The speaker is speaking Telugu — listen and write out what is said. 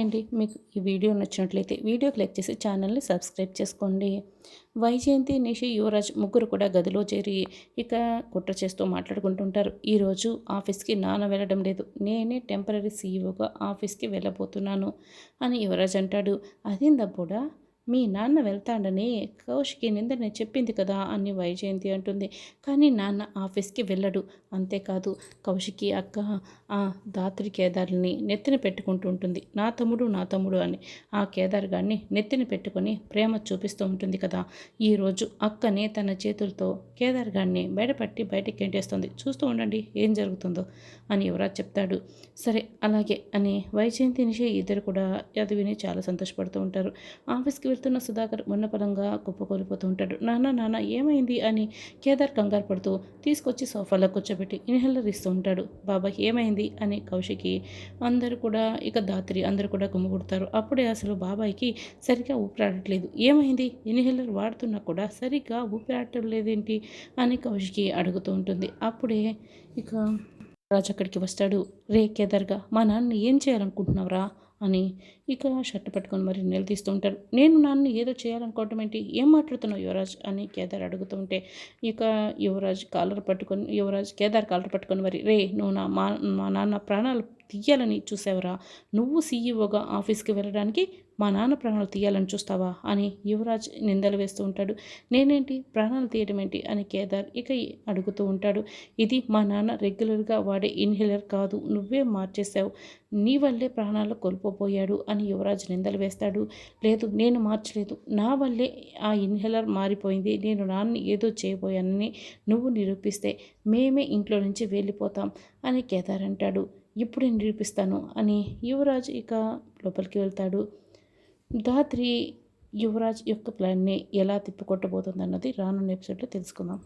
ఏంటి? మీకు ఈ వీడియో నచ్చినట్లయితే వీడియో క్లిక్ చేసి ఛానల్ని సబ్స్క్రైబ్ చేసుకోండి. వైజయంతి నిషి యువరాజ్ ముగ్గురు కూడా గదిలో చేరి ఇక కుట్ర చేస్తూ మాట్లాడుకుంటుంటారు. ఈరోజు ఆఫీస్కి నాన్న వెళ్ళడం లేదు. నేనే టెంపరీ సీఈఓగా ఆఫీస్కి వెళ్ళబోతున్నాను అని యువరాజ్ అంటాడు. అదేందప్పుడా మీ నాన్న వెళ్తాడని కౌశికి నిందని చెప్పింది కదా అని వైజయంతి అంటుంది. కానీ నాన్న ఆఫీస్కి వెళ్ళడు. అంతేకాదు కౌశికి అక్క ఆ దాత్రి కేదార్ని నెత్తిన పెట్టుకుంటూ ఉంటుంది. నా తమ్ముడు నా తమ్ముడు అని ఆ కేదార్ గారిని నెత్తిన పెట్టుకొని ప్రేమ చూపిస్తూ ఉంటుంది కదా. ఈరోజు అక్కని తన చేతులతో కేదార్ గారిని బయటపట్టి బయటికి ఎంటేస్తుంది చూస్తూ ఉండండి ఏం జరుగుతుందో అని యువరాజ్ చెప్తాడు. సరే అలాగే అని వైజయంతి నిషి ఇద్దరు కూడా అది విని చాలా సంతోషపడుతూ ఉంటారు. ఆఫీస్కి వెళ్తున్న సుధాకర్ ఉన్నపలంగా కుప్పకూలిపోతూ ఉంటాడు. నాన్న నాన్న ఏమైంది? అని కేదార్ కంగారు పడుతూ తీసుకొచ్చి సోఫాలో కూర్చోబెట్టి ఇన్హెలర్ ఇస్తూ ఉంటాడు. బాబా ఏమైంది? అని కౌశికి అందరూ కూడా ఇక దాత్రి అందరూ కూడా గుమ్మగుడతారు అప్పుడే అసలు బాబాయ్కి సరిగ్గా ఊపిరాడట్లేదు. ఏమైంది? ఇన్హెలర్ వాడుతున్నా కూడా సరిగ్గా ఊపిరాడటం లేదేంటి? అని కౌశికి అడుగుతూ ఉంటుంది. అప్పుడే ఇక రాజు అక్కడికి వస్తాడు. రే కేదార్గా మా నాన్న ఏం చేయాలనుకుంటున్నావురా? అని ఇక షర్ట్ పట్టుకొని మరి నిలదీస్తూ ఉంటారు. నేను నాన్న ఏదో చేయాలనుకోవటం ఏంటి? ఏం మాట్లాడుతున్నావు యువరాజ్? అని కేదార్ అడుగుతూ ఉంటే ఇక యువరాజ్ కాలర్ పట్టుకొని యువరాజ్ కేదార్ కాలర్ పట్టుకొని మరి రే నువ్వు నా మా మా నాన్న ప్రాణాలు తీయాలని చూసావురా? నువ్వు సీఈఓగా ఆఫీస్కి వెళ్ళడానికి మా నాన్న ప్రాణాలు తీయాలని చూస్తావా? అని యువరాజ్ నిందలు వేస్తూ ఉంటాడు. నేనేంటి? ప్రాణాలు తీయడం ఏంటి? అని కేదార్ ఇక అడుగుతూ ఉంటాడు. ఇది మా నాన్న రెగ్యులర్గా వాడే ఇన్హేలర్ కాదు. నువ్వే మార్చేశావు. నీ వల్లే ప్రాణాలు కోల్పోయాడు అని యువరాజ్ నిందలు వేస్తాడు. లేదు నేను మార్చలేదు. నా వల్లే ఆ ఇన్హేలర్ మారిపోయింది. నేను నాన్న ఏదో చేయబోయానని నువ్వు నిరూపిస్తే మేమే ఇంట్లో నుంచి వెళ్ళిపోతాం అని కేదార్ అంటాడు. ఇప్పుడు నేను నిరూపిస్తాను అని యువరాజ్ ఇక లోపలికి వెళ్తాడు. ధాత్రి యువరాజ్ యొక్క ప్లాన్ని ఎలా తిప్పికొట్టబోతుంది అన్నది రానున్న ఎపిసోడ్లో తెలుసుకుందాం.